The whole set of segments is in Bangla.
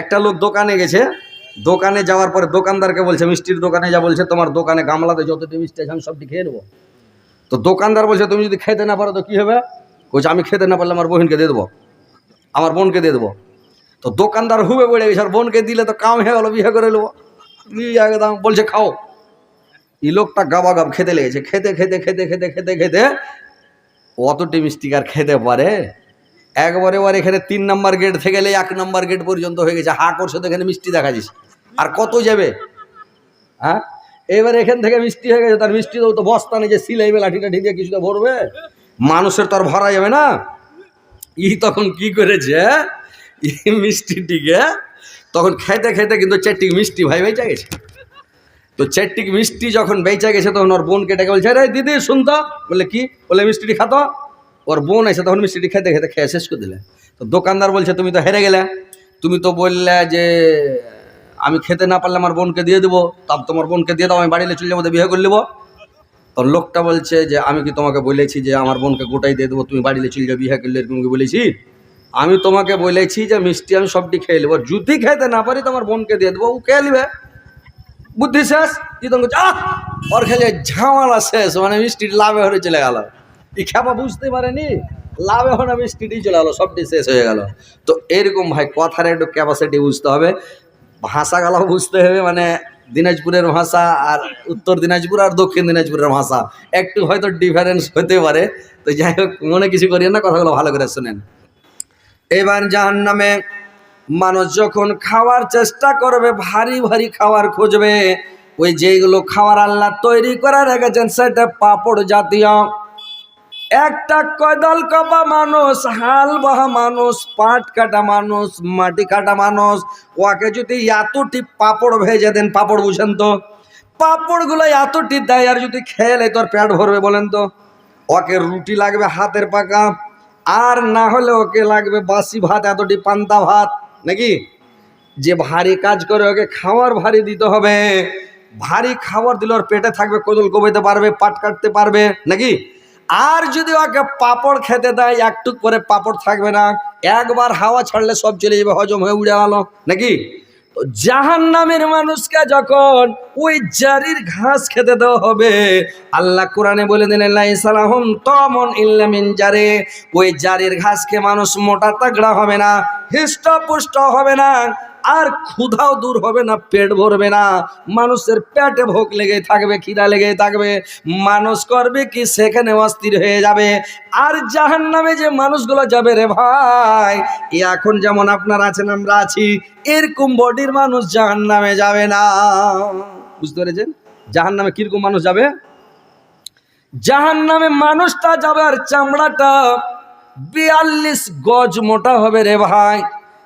একটা লোক দোকানে গেছে, দোকানে যাওয়ার পরে দোকানদারকে বলছে, মিষ্টির দোকানে যা বলছে, তোমার দোকানে গামলাতে যতটি মিষ্টি আছে আমি সবটি খেয়ে নেব। তো দোকানদার বলছে, তুমি যদি খেতে না পারো তো কী হবে? বলছে, আমি খেতে না পারলে আমার বোনকে দিয়ে দেবো, আমার বোনকে দিয়ে দেবো। তো দোকানদার হুবে পড়ে গেছে, আর বোনকে দিলে তো কাম হয়ে গেলো, বিয়ে করে নেব। একদম? বলছে, খাও। এই লোকটা গাবা গাব খেতে লেগেছে, খেতে খেতে খেতে খেতে খেতে খেতে অতটি মিষ্টি আর খেতে পারে? একবারে এবার এখানে তিন নম্বর গেট থেকে গেলে এক নম্বর গেট পর্যন্ত হয়ে গেছে। হা করছে তো এখানে মিষ্টি দেখা যাচ্ছে আর কত যাবে? হ্যাঁ? এবার এখান থেকে মিষ্টি হয়ে গেছে, তার মিষ্টি তো বস্তা নেই যে সিলাইবে লাঠি টাঠি দিয়ে কিছুটা ভরবে। মানুষের তো আর ভরা যাবে না। ই তখন কি করেছে? মিষ্টিটিকে তখন খেতে খেতে কিন্তু চারটি মিষ্টি ভাই বেঁচে গেছে। তো চারটি মিষ্টি যখন বেঁচে গেছে তখন ওর বোনকে ডেকে বলছে রে দিদি শুনতো বলে কি? বলে মিষ্টিটি খাতো ওর বোন এসে তখন মিষ্টিটি খেতে খেতে খেয়ে শেষ করে দিলে। তো দোকানদার বলছে, তুমি তো হেরে গেলে। তুমি তো বললে যে, আমি খেতে না পারলে আমার বোনকে দিয়ে দেবো। তার তোমার বোনকে দিয়ে দাও, আমি বাড়িতে চলে যাব বিয়ে করে নেব। তোর লোকটা বলছে যে, আমি কি তোমাকে বলেছি যে, আমার বোনকে গোটাই দিয়ে দেবো? তুমি বাড়িতে চলে যাও বিয়ে করলে এরকম কি বলেছি? আমি তোমাকে বলেছি যে, মিষ্টি আমি সবটি খেয়ে নেব। যদি খেতে না পারি তোমার বোনকে দিয়ে দেবো। ও খেয়ে নেবে? বুদ্ধি শেষ? ইতন করছে আহ! ওর খেলে ঝামেলা শেষ মানে মিষ্টির লাভে হয়ে চলে গেল। এই খেপা বুঝতে পারেনি। লাভ এখন আমি স্টিডি চলে গেলো সবটি শেষ হয়ে গেল। তো এরকম ভাই, কথার একটু ক্যাপাসিটি বুঝতে হবে। ভাষাগুলো বুঝতে হবে মানে দিনাজপুরের ভাষা আর উত্তর দিনাজপুর আর দক্ষিণ দিনাজপুরের ভাষা। একটু হয়তো ডিফারেন্স হতে পারে। তো যাই হোক, মনে কিছু করিয়েন না, কথাগুলো ভালো করে শোনেন। এবার জাহান নামে মানুষ যখন খাওয়ার চেষ্টা করবে, ভারী ভারী খাবার খুঁজবে, ওই যেগুলো খাওয়ার আল্লাহ তৈরি করে রেখেছেন, সেটা পাপড় জাতীয়। একটা কদল কপা মানুষ, হাল বাহা মানুষ, পাট কাটা মানুষ, মাটি কাটা মানুষ ওকে যদি এতটি পাপড় ভেজে দেন, পাপড় বুঝেন তো? পাপড়গুলো এতটি দেয়, আর যদি খেলে তোর পেট ভরবে, বলেন তো? ওকে রুটি লাগবে হাতের পাকা, আর না হলে ওকে লাগবে বাসি ভাত, এতটি পান্তা ভাত, নাকি? যে ভারী কাজ করে ওকে খাওয়ার ভারী দিতে হবে। ভারী খাবার দিলে ওর পেটে থাকবে, কোদল কবাইতে পারবে, পাট কাটতে পারবে, নাকি? আর যদি ওকে পাপড় খেতে দেয় একটুক করে পাপড় থাকবে না, একবার হাওয়া ছাড়লে সব চলে যাবে, হজম হয়ে উড়ে গেল, নাকি? জাহান নামের মানুষকে যখন ওই জারির ঘাস খেতে দেওয়া হবে, আল্লাহ কোরআনে বলে দিলেন তমন ইল্লামিন জারে ওই জারির ঘাসকে মানুষ মোটা তাগড়া হবে না, হৃষ্টপুষ্ট হবে না আর ক্ষুধাও দূর হবে না, পেট ভরবে না। মানুষের পেটে ভোগ লেগে থাকবে, খিদা লেগে থাকবে। মানুষ করবে কি, সেখানে অস্থির হয়ে যাবে। আর জাহান নামে যে মানুষগুলো যাবে রে ভাই এখন যেমন আপনার আছেন, আমরা আছি। এরকম বডির মানুষ জাহান নামে যাবে না। বুঝতে পেরেছেন? জাহান নামে কীরকম মানুষ যাবে? জাহান নামে মানুষটা যাবে আর চামড়াটা বিয়াল্লিশ গজ মোটা হবে রে ভাই।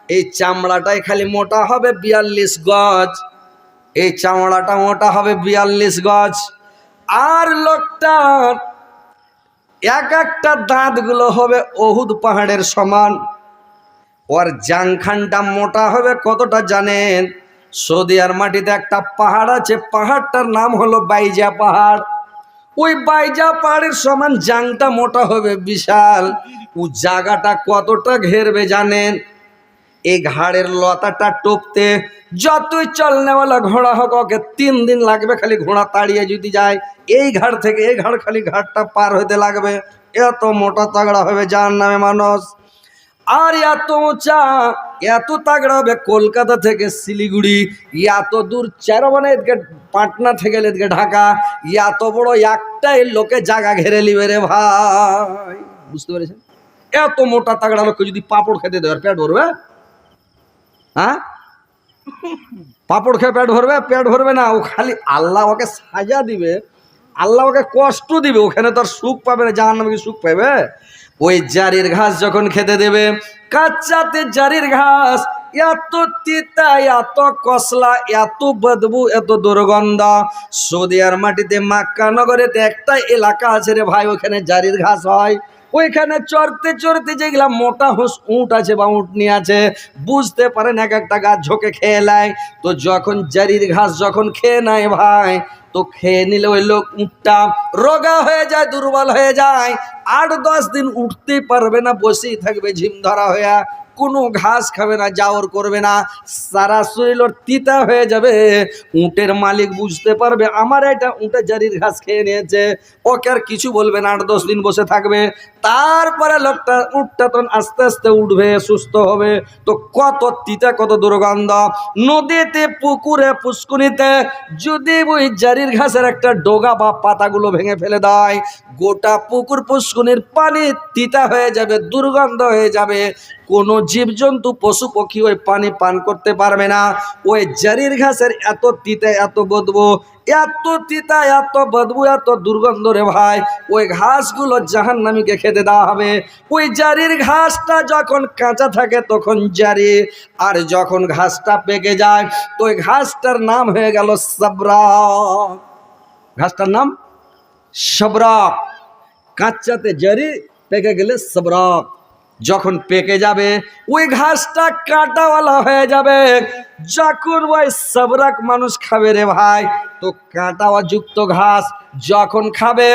এই চামড়াটাই খালি মোটা হবে বিয়াল্লিশ গজ। এই চামড়াটা মোটা হবে বিয়াল্লিশ গজ। আর লোকটার এক একটা দাঁতগুলো হবে অহুদ পাহাড়ের সমান। ওর জাংখানটা মোটা হবে কতটা জানেন? সৌদি আর মাটিতে একটা পাহাড় আছে, পাহাড়টার নাম হলো বাইজা পাহাড়। ওই বাইজা পাহাড়ের সমান জাংটা মোটা হবে বিশাল। ও জায়গাটা কতটা ঘেরবে জানেন? এই ঘাড়ের লতাটা টপতে যতই চলনেওয়ালা ঘোড়া হোক, ওকে তিন দিন লাগবে খালি ঘোড়া তাড়িয়ে যদি যায়, এই ঘাড় থেকে এই ঘাড় খালি ঘাটটা পার হতে লাগবে। এত মোটা তাগড়া হবে যার নামে মানুষ। আর এত উঁচা, এত তাগড়া হবে কলকাতা থেকে শিলিগুড়ি। এত দূর চেরোবানে এদিকে পাটনা থেকে এদিকে ঢাকা। এত বড় একটাই লোকে জায়গা ঘেরে লিবে রে ভাই। বুঝতে পেরেছেন? এত মোটা তাগড়া লোককে যদি পাপড় খেতে দেওয়ার পেট ভরবে? হ্যাঁ? পাপড় খেয়ে পেট ভরবে পেট ভরবে না, ও খালি আল্লাহ ওকে সাজা দিবে, আল্লাহ ওকে কষ্ট দিবে, ওখানে তো আর সুখ পাবে না, জাহান নামে কি সুখ পাবে ওই জারির ঘাস যখন খেতে দেবে কাচ্চাতে জারির ঘাস, এত তিতা, এত কসলা, এত বদবু, এত দুর্গন্ধ। সৌদি আর মাটিতে মাক্কা নগরেতে একটা এলাকা আছে রে ভাই, ওখানে জারির ঘাস হয়। ওইখানে চড়তে চড়তে যেগুলা মোটা হোস উঁট আছে বা উঁটনি আছে, বুঝতে পারেন এক একটা গাছ ঝোঁকে খেয়ে নেয়। তো যখন জারির ঘাস যখন খেয়ে নেয় ভাই, তো খেয়ে নিলে ওই লোক উঠটা রোগা হয়ে যায়, দুর্বল হয়ে যায়। আট দশ দিন উঠতে পারবে না, বসেই থাকবে ঝিম ধরা হয়ে। কোনো ঘাস খাবে না যাওয়ার করবে না, সারা শরীর তিতা হয়ে যাবে। উটের মালিক বুঝতে পারবে, আমার এটা উটের জারির ঘাস খেয়ে নিয়েছে, ওকে আর কিছু বলবে না, আট দশ দিন বসে থাকবে। তারপরে লোকটা উঠটা তখন আস্তে আস্তে উঠবে, সুস্থ হবে। তো কত তিতা, কত দুর্গন্ধ। নদীতে, পুকুরে পুষ্কুনিতে যদি ওই জারির ঘাসের একটা ডোগা বা পাতাগুলো ভেঙে ফেলে দেয়, গোটা পুকুর পুষ্কুনির পানি তিতা হয়ে যাবে, দুর্গন্ধ হয়ে যাবে। কোনো জীবজন্তু, পশু, পক্ষী ওই পানি পান করতে পারবে না। ওই জারির ঘাসের এত তিতা, এত বদবু, এত তিতা, এত বদবু, এত দুর্গন্ধ রে ভাই। ওই ঘাসগুলো জাহান নামীকে খেতে দেওয়া হবে। ওই জারির ঘাসটা যখন কাঁচা থাকে তখন জারি, আর যখন ঘাসটা পেকে যায়, তো ওই ঘাসটার নাম হয়ে গেল সাবরা। ঘাসটার নাম সবরক কাঁচাতে জারি, পেকে গেলে সবরক যখন পেকে যাবে, ওই ঘাসটা কাঁটাওয়ালা হয়ে যাবে। যখন ওই সবরক মানুষ খাবে রে ভাই, তো কাঁটাওয়া যুক্ত ঘাস যখন খাবে,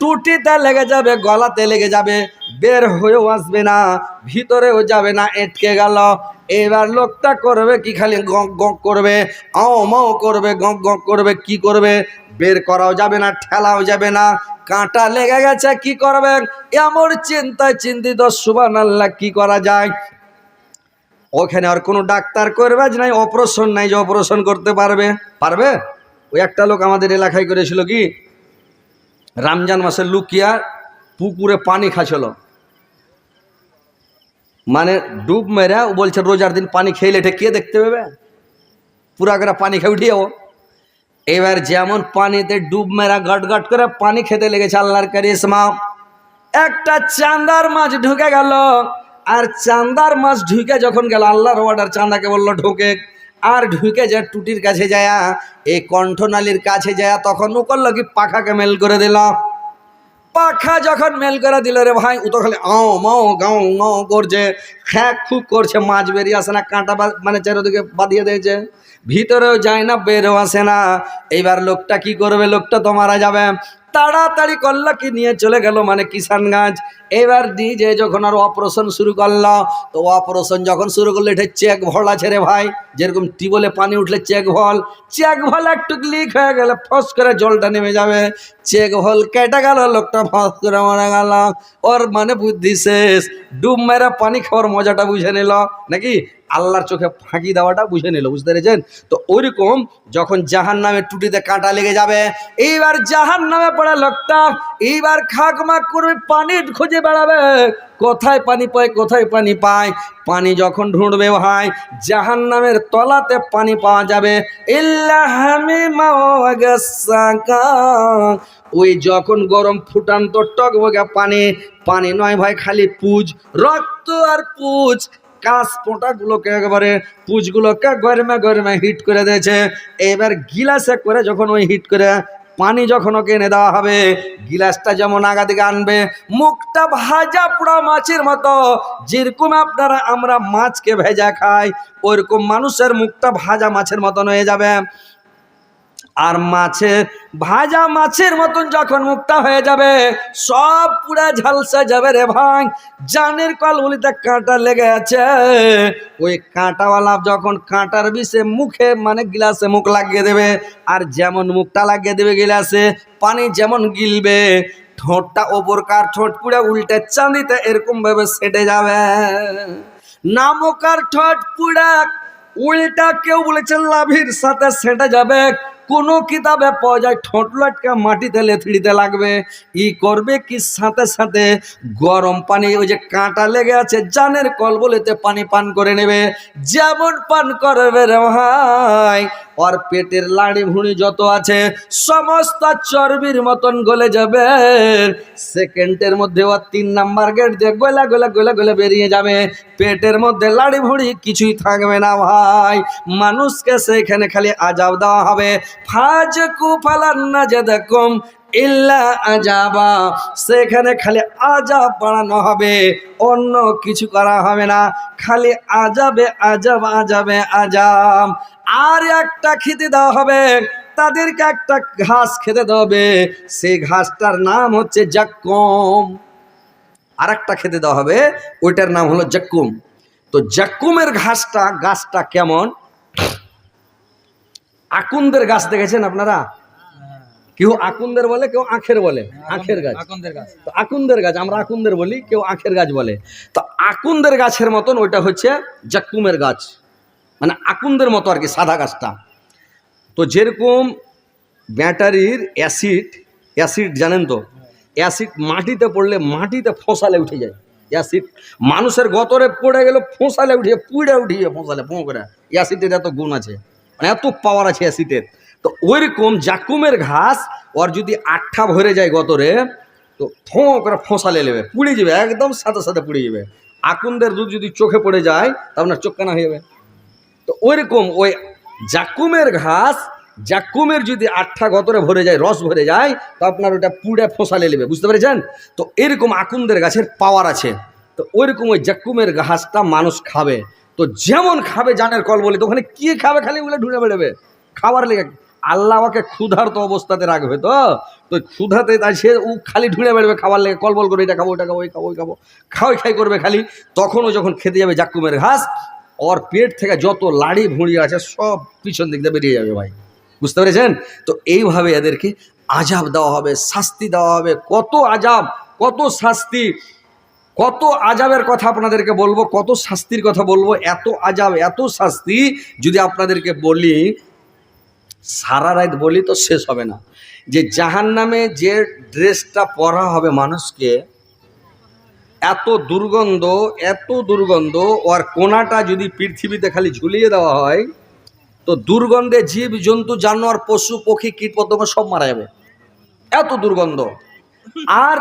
টুটিতে লেগে যাবে, গলাতে লেগে যাবে, বের হয়েও আসবে না, ভিতরেও যাবে না, এটকে গেল। এবার লোকটা করবে কি খালি গক গক করবে, আও মাও করবে, গক গক করবে, কি করবে? বের করাও যাবে না, ঠেলাও যাবে না। কাঁটা লেগে গেছে, কি করবেন? এমন চিন্তায় চিন্তিত সুবান আল্লাহ কি করা যায়? ওখানে আর কোনো ডাক্তার করবে যে নাই অপারেশন নাই যে অপারেশন করতে পারবে। পারবে? ওই একটা লোক আমাদের এলাকায় করেছিল কি? রমজান মাসে লুকিয়া পুকুরে পানি খাচ্ছিল। মানে ডুব মেরে ও বলছে, রোজার দিন পানি খেয়ে এটা কে দেখতে পাবে? পুরা করে পানি খেয়ে উঠিয়ে ও এবার যেমন পানিতে ডুব মেরা গট গট করে পানি খেতে লেগেছে আল্লাহর কারিসমা একটা চান্দার মাছ ঢুকে গেল, আর চান্দার মাছ ঢুকে যখন গেল, আল্লাহর অর্ডার চান্দাকে বলল, ঢুকে। আর ঢুকে যায় টুটির কাছে যায়, এই কণ্ঠনালীর কাছে যায় তখন ও করল কি, পাখাকে মেল করে দিল। পাখা যখন মেল করে দিল রে ভাই, ও তো খালি আও, মাও, গাও গাও করছে, খ্যাক খুব করছে, মাছ বেরিয়ে আসে না, কাঁটা মানে চারিদিকে বাঁধিয়ে দিয়েছে। ভিতরেও যায় না বেরো আসে না। এইবার লোকটা কি করবে? লোকটা তো মারা যাবে। তাড়াতাড়ি করল কি নিয়ে চলে গেল মানে কিষানগঞ্জ। এবার নিজে যখন আর অপারেশন শুরু করল, তো অপারেশন যখন শুরু করল, এটা চেক ভল আছে রে ভাই। যেরকম টিউবওয়েলে পানি উঠলে চেক ভল চেক ভল একটু লিক হয়ে গেলে ফস করে জলটা নেমে যাবে। চেক ভল কেটে গেল, লোকটা ফস করে মারা গেল। ওর মানে বুদ্ধি শেষ। ডুব মেরে পানি খাওয়ার মজাটা বুঝে নিল। নাকি? আল্লাহর চোখে ফাঁকি দেওয়াটা বুঝে নিল, বুঝতে পেরেছেন? তো ওইরকম যখন জাহান নামে টুটিতে কাঁটা লেগে যাবে, এইবার জাহান নামে পড়ে লোকটা এইবার খাক মাক করবে পানি খুঁজে বেড়াবে। কোথায় পানি পায়, কোথায় পানি পায়? পানি যখন ঢুঁড়বে ভাই জাহান নামের তলাতে পানি পাওয়া যাবে। ওই যখন গরম ফুটান্ত টকবগে পানি পানি নয় ভাই, খালি পুজ, রক্ত আর পুজ। কাঁচ পোঁটাগুলোকে একবারে পুজগুলোকে গরমে গরমে হিট করে দিয়েছে। এবার গিলাসে করে যখন ওই হিট করে পানি যখন ওকে এনে দেওয়া হবে, গিলাসটা যেমন আগা দিকে আনবে, মুখটা ভাজা পোড়া মাছের মতো। যেরকম আপনারা আমরা মাছকে ভেজা খাই ওইরকম মানুষের মুখটা ভাজা মাছের মতন হয়ে যাবে। আর মাছের, ভাজা মাছের মতন যখন মুখটা হয়ে যাবে, সব পুরা ঝালসা যাবে রে ভাই। জানের কলগুলিতে কাঁটা লেগে আছে। ওই কাঁটাওয়ালা যখন কাঁটার বিষে মুখে মানে গিলাসে মুখ লাগিয়ে দেবে, আর যেমন মুখটা লাগিয়ে দেবে গিলাসে, পানি যেমন গিলবে, ঠোঁটটা ওপরকার ঠোঁট পুড়ে উল্টে চাঁদিতে এরকম ভাবে সেটে যাবে। নামকার ঠোঁট পুড়া উল্টা কেউ বলেছে লাভির সাথে সেটে যাবে। কোনো কিতাবে পাওয়া যায় ঠোঁট লটকা মাটিতে লেথড়িতে লাগবে। ই করবে কি সাথে সাথে গরম পানি, ওই যে কাঁটা লেগে আছে, জানের কল বলেতে পানি পান করে নেবে। যেমন পান করবে রে ভাই, ওর পেটের লাড়ি ভুঁড়ি যত আছে, সমস্ত চর্বির মতন গলে যাবে। সেকেন্ডের মধ্যে ওর তিন নাম্বার গেট দিয়ে গলা গলা গলা গলা বেরিয়ে যাবে। পেটের মধ্যে লাড়ি ভুঁড়ি কিছুই থাকবে না ভাই। মানুষকে সেখানে খালি আজাব দেওয়া হবে। ফাজ কুফালান্না যে দেখম ইল্লা আজাবা। সেখানে খালি আজাব বাড়ানো হবে, অন্য কিছু করা হবে না। খালি আজাবে আজাব আজাবে আজাব। আর একটা খেতে দেওয়া হবে, তাদেরকে একটা ঘাস খেতে হবে। সেই ঘাসটার নাম হচ্ছে জাক্কম। আর একটা খেতে দেওয়া হবে, ওইটার নাম হলো জাক্কুম। তো জাকুমের ঘাসটা, গাছটা কেমন? আকুন্দের গাছ দেখেছেন আপনারা? কেউ আকুন্দের বলে কেউ আখের বলে। আখের গাছ। গাছ। তো আকুন্দের গাছ আমরা আকুন্দের বলি কেউ আখের গাছ বলে। তো আকুন্দের গাছের মতন ওইটা হচ্ছে জাক্কুমের গাছ। মানে আকুন্দের মতো আর কি সাদা গাছটা। তো যেরকম ব্যাটারির অ্যাসিড অ্যাসিড জানেন তো? অ্যাসিড মাটিতে পড়লে মাটিতে ফোঁসালে উঠে যায়। অ্যাসিড মানুষের গতরে পড়ে গেলে ফোঁসালে উঠিয়ে পুড়ে উঠিয়ে ফোঁসালে ফোঁ করে। অ্যাসিডের এত গুণ আছে। মানে এত পাওয়ার আছে অ্যাসিডের তো ওইরকম জাকুমের ঘাস, ওর যদি আঠা ভরে যায় গতরে, তো ফোঁ করে ফোঁসালে নেবে, পুড়ে যাবে, একদম সাথে সাথে পুড়ে যাবে। আকুন্দের দুধ যদি চোখে পড়ে যায় তা আপনার চোখ কানা হয়ে যাবে। তো ওইরকম ওই জাকুমের ঘাস, জাকুমের যদি আঠা গতরে ভরে যায়, রস ভরে যায়, তো আপনার ওটা পুড়ে ফোঁসালে নেবে, বুঝতে পেরেছেন? তো এরকম আকুন্দের গাছের পাওয়ার আছে। তো ওইরকম ওই জাকুমের ঘাসটা মানুষ খাবে। তো যেমন খাবে জানের কল বলে, তো ওখানে কি খাবে খালি বলে ঢুঁড়ে বেড়াবে? খাবার লেগে আল্লাহ ওকে ক্ষুধার্ত অবস্থাতে রাখবে তো? তো ক্ষুধাতে তাই সে ও খালি ঢুঁড়ে বেড়াবে, খাবার লেগে কল বল করে, এটা খাব, ওটা খাব, ওই খাব ওই খাব। খাওয়াই খাই করবে খালি। তখন ও যখন খেতে যাবে জাকুমের ঘাস, ওর পেট থেকে যত লাড়ি ভুঁড়ি আছে সব পিছন দিক দিয়ে বেরিয়ে যাবে ভাই। বুঝতে পেরেছেন? তো এইভাবে এদেরকে আজাব দেওয়া হবে, শাস্তি দেওয়া হবে। কত আজাব, কত শাস্তি। কত আজাবের কথা আপনাদেরকে বলব, কত শাস্তির কথা বলব, এত আজাব, এত শাস্তি যদি আপনাদেরকে বলি, সারা রাত বলি তো শেষ হবে না। যে জাহান নামে যে ড্রেসটা পরা হবে মানুষকে, এত দুর্গন্ধ এত দুর্গন্ধ, ওর কোনাটা যদি পৃথিবীতে খালি ঝুলিয়ে দেওয়া হয়, তো দুর্গন্ধে জীব, জন্তু, জানোয়ার, পশু, পক্ষী কীট পতঙ্গ সব মারা যাবে। এত দুর্গন্ধ। আর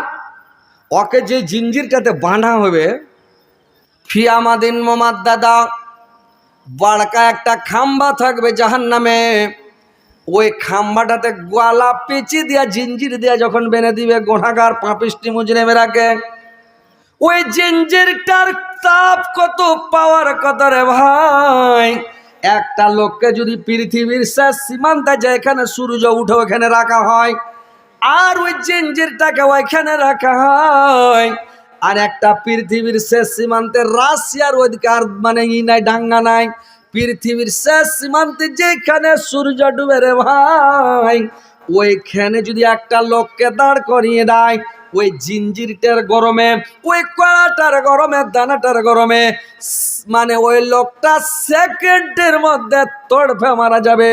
ওকে যে জিঞ্জিরটাতে বাঁধা হবে ফিয়ামাদিন মোমাদ দাদা, বাড়কা একটা খাম্বা থাকবে জাহান নামে ওই খাম্বাটাতে গোয়ালা পেঁচি দিয়া জিঞ্জির দিয়া যখন বেঁধে দিবে গোড়াগার পাপিষ্টি মুজরে মেরাকে ওই জিঞ্জিরটার তাপ কত পাওয়ার কত রে ভাই। একটা লোককে যদি পৃথিবীর শেষ সীমান্তে যেখানে সূর্য উঠে ওখানে রাখা হয় আর ওই জিঞ্জিরটাকে ওইখানে রাখা হয়। আর একটা পৃথিবীর শেষ সীমান্তে রাশিয়ার অধিকার মানে ই নাই, ডাঙ্গা নাই। পৃথিবীর শেষ সীমান্তে যেখানে সূর্য ডুবে রে ভাই, ওইখানে যদি একটা লোককে দাঁড় করিয়ে দেয়, ওই জিঞ্জিরটার গরমে, ওই কড়াটার গরমে, দানাটার গরমে মানে ওই লোকটা সেকেন্ডের মধ্যে তড়ফে মারা যাবে।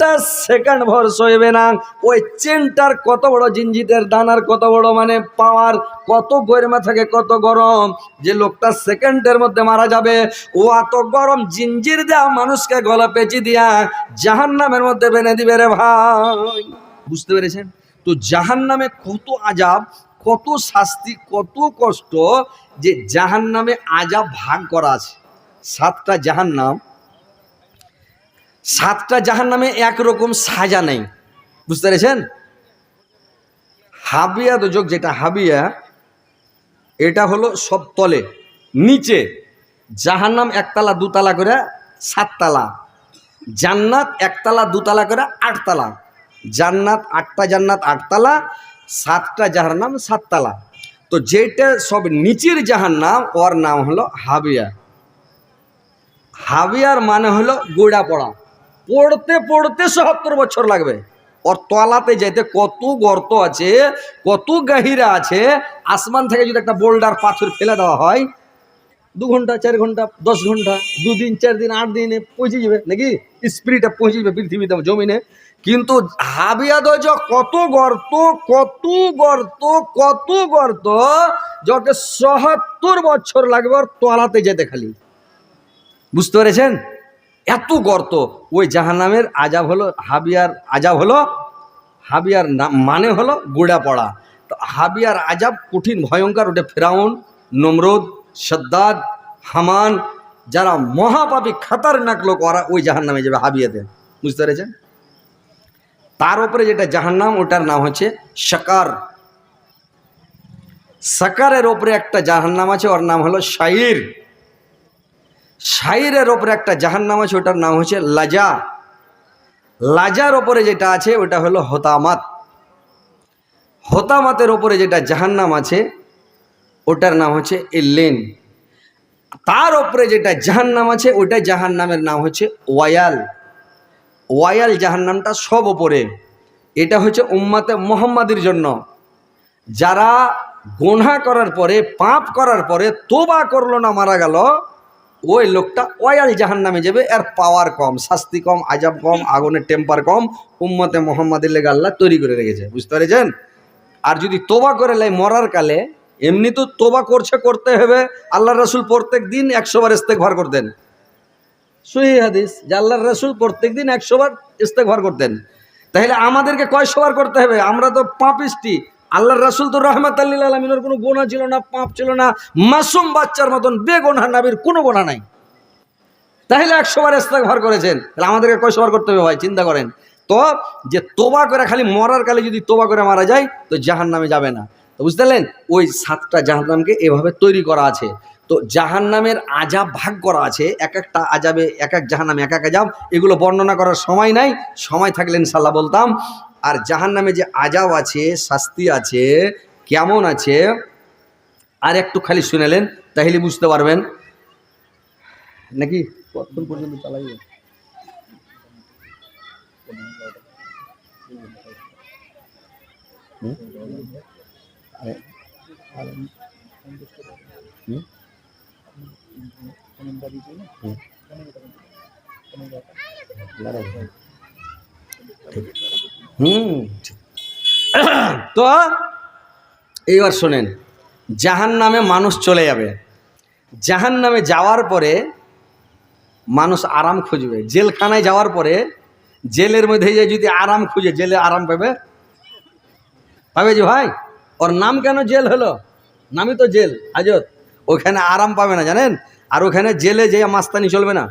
একটা সেকেন্ড ভর সইবে না। ওই চেনটার কত বড় জিঞ্জিতের দানার কত বড় মানে পাওয়ার কত গরমে থাকে, কত গরম। যে লোকটা সেকেন্ডের মধ্যে মারা যাবে, ও এত গরম জিঞ্জির দেয়া মানুষকে গলা পেঁচি দিয়া জাহান নামের মধ্যে বেঁধে দিবে রে ভাই। বুঝতে পেরেছেন? তো জাহান নামে কত আজাব কত শাস্তি, কত কষ্ট যে জাহান নামে আজাব ভাগ করা আছে। সাতটা জাহান নাম সাতটা জাহান নামে একরকম সাজা নেই। বুঝতে পেরেছেন? হাবিয়া দোজক যেটা, হাবিয়া, এটা হলো সব তলে, নিচে জাহান নাম একতলা, দুতলা করে সাততলা। জান্নাত একতলা, দুতলা করে আটতলা। জান্নাত আটটা, জান্নাত আটতলা, সাতটা জাহান্নাম সাততলা। তো যেটা সব নিচের জাহান্নাম, ওর নাম হলো হাবিয়া। হাবিয়ার মানে হলো গোড়া পড়া পড়তে পড়তে সত্তর বছর লাগবে। ওর তলাতে যেতে কত গর্ত আছে, কত গাহিরা আছে, আসমান থেকে যদি একটা বোল্ডার পাথর ফেলে দেওয়া হয়, দু ঘণ্টা, চার ঘণ্টা, দশ ঘণ্টা, দুদিন, চার দিন, আট দিনে পৌঁছে যাবে নাকি? স্পিরিটটা পৌঁছে যাবে পৃথিবীতে, জমিনে। কিন্তু হাবিয়া দজ কত গর্ত কত গর্ত কত গর্ত, যকে সহাত্তর বছর লাগবে ওর তলাতে যেতে খালি। বুঝতে পেরেছেন? এত গর্ত। ওই জাহান্নামের আজাব হলো, হাবিয়ার আজাব হলো, হাবিয়ার মানে হলো গোড়া পড়া। তো হাবিয়ার আজাব কঠিন, ভয়ঙ্কর। ওটা ফেরাউন, নমরুদ, সদ্দাদ, হামান, যারা মহাপাপী, খাতারনাক লোক, ওরা ওই জাহান্নামে যাবে হাবিয়াতে। বুঝতে পেরেছেন? তার উপরে যেটা জাহান্নাম, ওটার নাম হচ্ছে সাকার সাকারের ওপরে একটা জাহান্নাম আছে, ওর নাম হলো শাইর। শাইরের ওপরে একটা জাহান্নাম আছে, ওটার নাম হচ্ছে লাজা। লাজার ওপরে যেটা আছে, ওটা হলো হতামাত। হতামাতের ওপরে যেটা জাহান্নাম আছে, ওটার নাম হচ্ছে ইল্লেন। তার ওপরে যেটা জাহান্নাম আছে ওইটা জাহান্নামের নাম হচ্ছে ওয়াল ওয়াল জাহান্নামটা সব ওপরে। এটা হচ্ছে উম্মাতে মোহাম্মাদির জন্য। যারা গোনা করার পরে, পাপ করার পরে, তোবা করল না, মারা গেল ওই লোকটা ওয়াল জাহান নামে যাবে, এর পাওয়ার কম, শাস্তি কম আজাব কম, আগুনের টেম্পার কম, উম্মতে মোহাম্মদের লেগে আল্লাহ তৈরি করে রেখেছে, বুঝতে পেরেছেন? আর যদি তোবা করে লাই মরার কালে, এমনি তো তোবা করছে, করতে হবে আল্লাহ রসুল প্রত্যেক দিন একশো বার ইস্তেকভার করতেন। সহি হাদিস, যে আল্লাহর রসুল প্রত্যেক দিন একশো বার ইস্তেকভার করতেন। তাহলে আমাদেরকে কয়শো বার করতে হবে? আমরা তো পাপিষ্টি আল্লাহর রাসুল তো রহমত আল্লিল আলমিনের কোনো গোনা ছিল না, পাপ ছিল না, মাসুম বাচ্চার মতন বেগোনা নাবির কোনো গোনা নাই। তাহলে একশো বার ইস্তেকভার করেছেন, তাহলে আমাদেরকে কয়শো বার করতে হবে ভাই, চিন্তা করেন। তো যে তোবা করে, খালি মরার কালে যদি তোবা করে মারা যায়, তো জাহান নামে যাবে না। তো বুঝতে পারলেন? ওই সাতটা জাহান্নামকে এভাবে তৈরি করা আছে। তো জাহান্নামের আজাব ভাগ করা আছে, এক একটা আজাবে এক এক জাহান্নামে এক এক আজাব এগুলো বর্ণনা করার সময় নাই। সময় থাকলে ইনশাল্লাহ বলতাম আর জাহান্নামে যে আজাব আছে, শাস্তি আছে, কেমন আছে, আর একটু খালি শুনেলেন তাহলে বুঝতে পারবেন। নাকি? কতক্ষণ পর্যন্ত? আরে- আরে- হুম? তো এইবার শোনেন জাহান নামে মানুষ চলে যাবে। জাহান নামে যাওয়ার পরে মানুষ আরাম খুঁজবে। জেলখানায় যাওয়ার পরে জেলের মধ্যে যে যদি আরাম খুঁজে, জেলে আরাম পাবে? পাবে যে ভাই? ওর নাম কেন জেল হলো? নামই তো জেল, হাজত। ওখানে আরাম পাবে না, জানেন? আর ওখানে জেলে যে মাস্তানি চলবে না।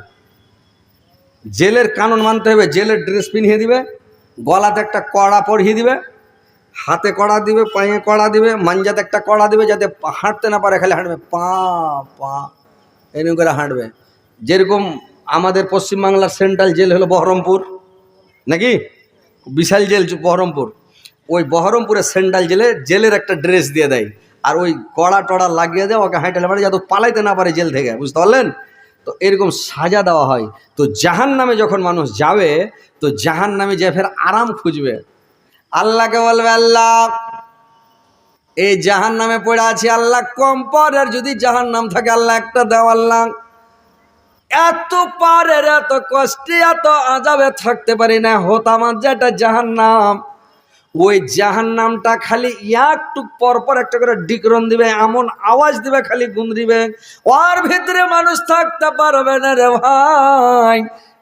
জেলের কানুন মানতে হবে, জেলের ড্রেস পিনিয়ে দিবে। গলাতে একটা কড়া পরিয়ে দিবে, হাতে কড়া দিবে, পায়ে কড়া দিবে, মাঞ্জাতে একটা কড়া দিবে যাতে হাঁটতে না পারে, খালি হাঁটবে, পা পা, এরকম করে হাঁটবে। যেরকম আমাদের পশ্চিমবাংলার সেন্ট্রাল জেল হলো বহরমপুর, নাকি? বিশাল জেল বহরমপুর। ওই বহরমপুরের সেন্ট্রাল জেলে জেলের একটা ড্রেস দিয়ে দেয়, আর ওই কড়া টড়া লাগিয়ে দেয়, ওকে হাঁটলে পারে যাতে পালাইতে না পারে জেল থেকে, বুঝতে পারলেন? তো এরকম সাজা দেওয়া হয়। তো জাহান নামে যখন মানুষ যাবে, তো জাহান নামে যে ফের আরাম খুঁজবে। আল্লাহকে বলবে, আল্লাহ, এই জাহান নামে পড়ে আছে, আল্লাহ কম পরের যদি জাহান নাম থাকে, আল্লাহ একটা দেও আল্লাহ এত পারের, এত কষ্টে, এত আজাবে থাকতে পারি না। হতাম যেটা জাহান নাম ওই জাহান নামটা খালি পর পর একটা করে ডিকরন দিবে, এমন আওয়াজ দিবে, খালি গুন দিবে ওর ভিতরে মানুষ থাকতে পারবে না রে ভাই।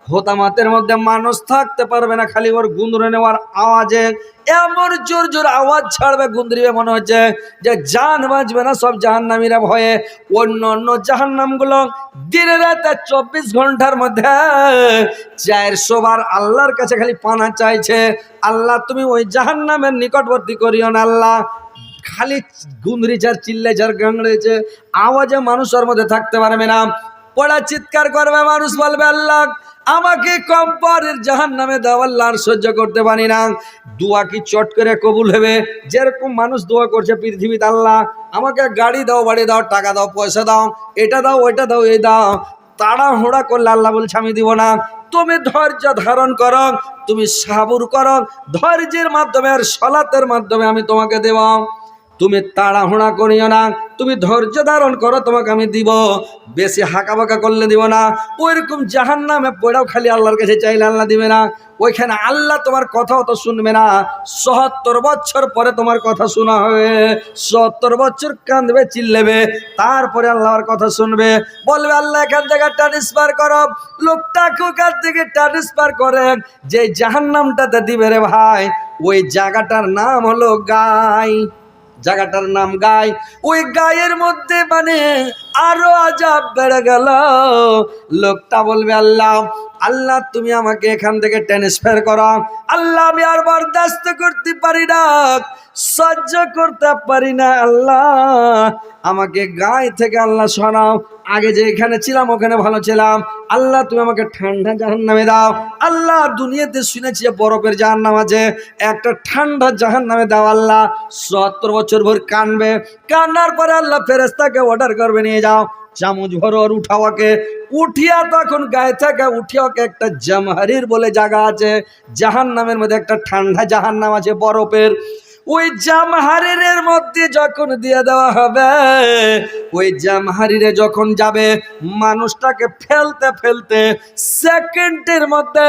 হোতামাতের মধ্যে মানুষ থাকতে পারবে না, খালি ওর গুন্দরে নেওয়ার আওয়াজে এমন জোর জোর আওয়াজ ছাড়বে গুন্দরিবে মনে হচ্ছে যে জান বাঁচবে না সব জাহান্নামীরা ভয়ে। অন্য অন্য জাহান্নামগুলো দিনে রাতে চব্বিশ ঘণ্টার মধ্যে চারশো বার আল্লাহর কাছে খালি পানা চাইছে। আল্লাহ, তুমি ওই জাহান্নামের নিকটবর্তী করিও না আল্লাহ। খালি গুন্দরি চার চিল্লে চার গাংড়েছে আওয়াজে মানুষের মধ্যে থাকতে পারবে না। পড়া চিৎকার করবে মানুষ বলবে আল্লাহ আমাকে কম পরের জাহান নামে দাও আল্লাহ আর সহ্য করতে পারি না। দোয়া কি চট করে কবুল হবে? যেরকম মানুষ দোয়া করছে পৃথিবীতে আল্লাহ, আমাকে গাড়ি দাও, বাড়ি দাও, টাকা দাও, পয়সা দাও, এটা দাও, ওইটা দাও, এই দাও। তাড়াহুড়া করলে আল্লাহ বলছে, আমি দিব না। তুমি ধৈর্য ধারণ করো, তুমি সাবুর করো। ধৈর্যের মাধ্যমে আর সলাতের মাধ্যমে আমি তোমাকে দেব। তুমি তাড়াহুড়া করিও না, তুমি ধৈর্য ধারণ করো, তোমাকে আমি দিব। বেশি হাঁকা বাঁকা করলে দিব না, ওইরকম জাহান নামে পড়াও খালি আল্লাহর কাছে চাইলে আল্লাহ দিবে না। ওইখানে আল্লাহ তোমার কথা অত শুনবে না। সত্তর বছর পরে তোমার কথা শোনা হবে। সত্তর বছর কাঁদবে, চিল্লেবে, তারপরে আল্লাহর কথা শুনবে। বলবে, আল্লাহ, এখান থেকে ট্রান্সফার করো। লোকটাকে ওখান থেকে ট্রান্সফার করে, যে জাহান নামটাতে দিবে রে ভাই, ওই জায়গাটার নাম হলো গাই। জায়গাটার নাম গাই। ওই গায়ের মধ্যে মানে আরও আজাব বেড়ে গেল। লোকটা বলবে, আল্লাহ আল্লাহ, তুমি আমাকে এখান থেকে ট্রান্সফার করো। আল্লাহ, আমি আর বরদাস্ত করতে পারি না, সহ্য করতে পারি না, আল্লাহ। আমাকে গায়ে থেকে আল্লাহ শোনাও আগে যে এখানে ছিলাম, ওখানে ভালো ছিলাম। আল্লাহ, তুমি আমাকে ঠান্ডা জাহান নামে দাও। আল্লাহ, দুনিয়াতে শুনেছি বরফের জাহান নাম আছে। একটা ঠান্ডা জাহান নামে দাও, আল্লাহ। সত্তর বছর ভর কানবে। কান্নার পরে আল্লাহ ফেরেস্তাকে অর্ডার করবে নিয়ে যাও, চামচ ভরো আর উঠাওয়াকে। উঠিয়া তখন গায়ে থেকে উঠিয়া ওকে একটা জামহারির বলে জায়গা আছে। জাহান নামের মধ্যে একটা ঠান্ডা জাহান নাম আছে বরফের। ওই জামহারিরের মধ্যে যখন দিয়ে দেওয়া হবে, ওই জামহারিরে যখন যাবে, মানুষটাকে ফেলতে ফেলতে সেকেন্ডের মধ্যে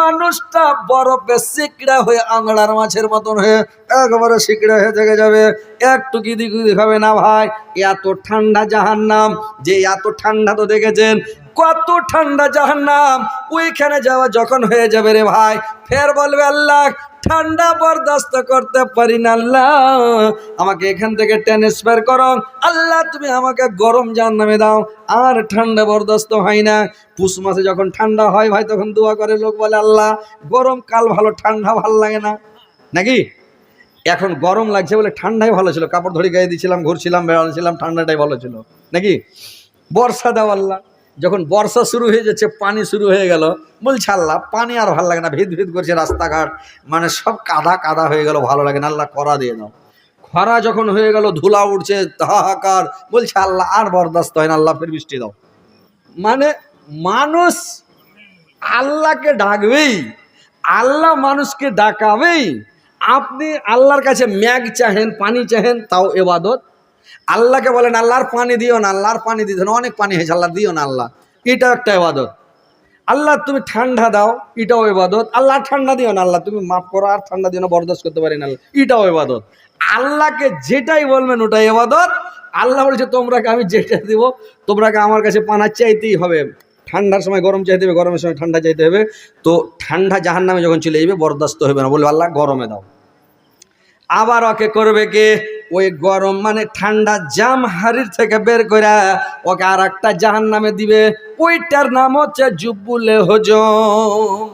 মানুষটা বরফে শিকড়া হয়ে আংড়ার মাছের মতন হয়ে একবারে সিকড়া হয়ে থেকে যাবে। একটু কিদি কিদি হবে না ভাই? এত ঠান্ডা জাহান্নাম, যে এত ঠান্ডা তো দেখেছেন, কত ঠান্ডা জাহান্নাম। ওইখানে যাওয়া যখন হয়ে যাবে রে ভাই, ফের বলবে, আল্লাহ, ঠান্ডা বরদাস্ত করতে পারি না, আল্লাহ। আমাকে এখান থেকে ট্রান্সফার করো। আল্লাহ, তুমি আমাকে গরম জান নামে দাও। আর ঠান্ডা বরদাস্ত হয় না। পুষ মাসে যখন ঠান্ডা হয় ভাই, তখন দোয়া করে লোক বলে, আল্লাহ গরম কাল ভালো, ঠান্ডা ভালো লাগে না। নাকি? এখন গরম লাগছে বলে ঠান্ডাই ভালো ছিল। কাপড় ধরে গায়ে দিয়েছিলাম, ঘুরছিলাম, বেড়াচ্ছিলাম, ঠান্ডাটাই ভালো ছিল। নাকি? বর্ষা দাও আল্লাহ। যখন বর্ষা শুরু হয়ে যাচ্ছে, পানি শুরু হয়ে গেল, বলছে আল্লাহ, পানি আর ভালো লাগে না, ভিত ভিত করছে রাস্তাঘাট। মানে সব কাদা কাদা হয়ে গেল, ভালো লাগে না, আল্লাহ করা দিয়ে দাও। খরা যখন হয়ে গেল, ধুলা উঠছে, হাহাকার, বলছে আল্লাহ, আর বরদাস্ত হয় না, আল্লাহ ফের বৃষ্টি দাও। মানে মানুষ আল্লাহকে ডাকবেই, আল্লাহ মানুষকে ডাকাবেই। আপনি আল্লাহর কাছে ম্যাগ চাহেন, পানি চাহেন, তাও এবাদত। আল্লাহকে বলেন, আল্লাহর পানি দিও না, আল্লাহর পানি না, অনেক পানি হয়েছে, আল্লাহ দিও না, আল্লাহ। এটাও একটা এবাদত। আল্লাহ, তুমি ঠান্ডা দাও, এটাও এবাদত। আল্লাহ, ঠান্ডা দিও না, আল্লাহ, তুমি মাফ করো, আর ঠান্ডা দিও না, বরদাস্ত করতে পারি না, আল্লাহ। এটাও এবাদত। আল্লাহকে যেটাই বলবেন, ওটাই এবাদত। আল্লাহ বলেছে, তোমরাকে আমি যেটা দিব, তোমরাকে আমার কাছে পানা চাইতেই হবে। ঠান্ডার সময় গরম চাইতে হবে, গরমের সময় ঠান্ডা চাইতে হবে। তো ঠান্ডা জাহান নামে যখন চলে যাবে বরদাস্ত হবে না। বলবে, আল্লাহ, গরমে দাও। আবার ওকে করবে কে? ওই গরম মানে ঠান্ডা জাম হারির থেকে বের করে ওকে আর একটা জাহান নামে দিবে। ওইটার নাম হচ্ছে জুব্বুলে হজম।